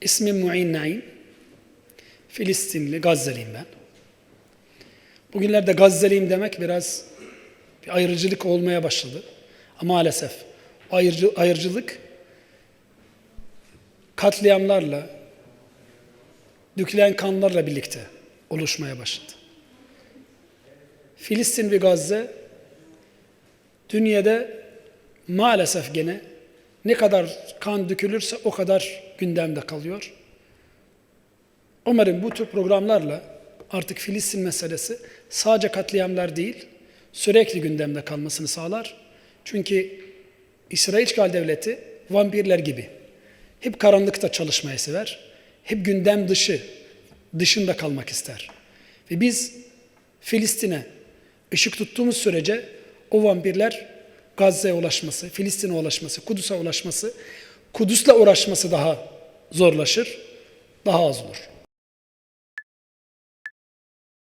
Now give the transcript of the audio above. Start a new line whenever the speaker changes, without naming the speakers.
İsmim Muin Naim. Filistinli, Gazzeliyim ben. Bugünlerde Gazzeliyim demek biraz bir ayrıcılık olmaya başladı. Ama maalesef ayrıcı, ayrıcılık katliamlarla, dökülen kanlarla birlikte oluşmaya başladı. Filistin ve Gazze dünyada maalesef gene ne kadar kan dökülürse o kadar gündemde kalıyor. Umarım bu tür programlarla artık Filistin meselesi sadece katliamlar değil, sürekli gündemde kalmasını sağlar. Çünkü İsrail işgal devleti vampirler gibi hep karanlıkta çalışmayı sever, hep gündem dışı, dışında kalmak ister. Ve biz Filistin'e ışık tuttuğumuz sürece o vampirler Gazze'ye ulaşması, Filistin'e ulaşması, Kudüs'e ulaşması, Kudüs'le uğraşması daha zorlaşır, daha az olur.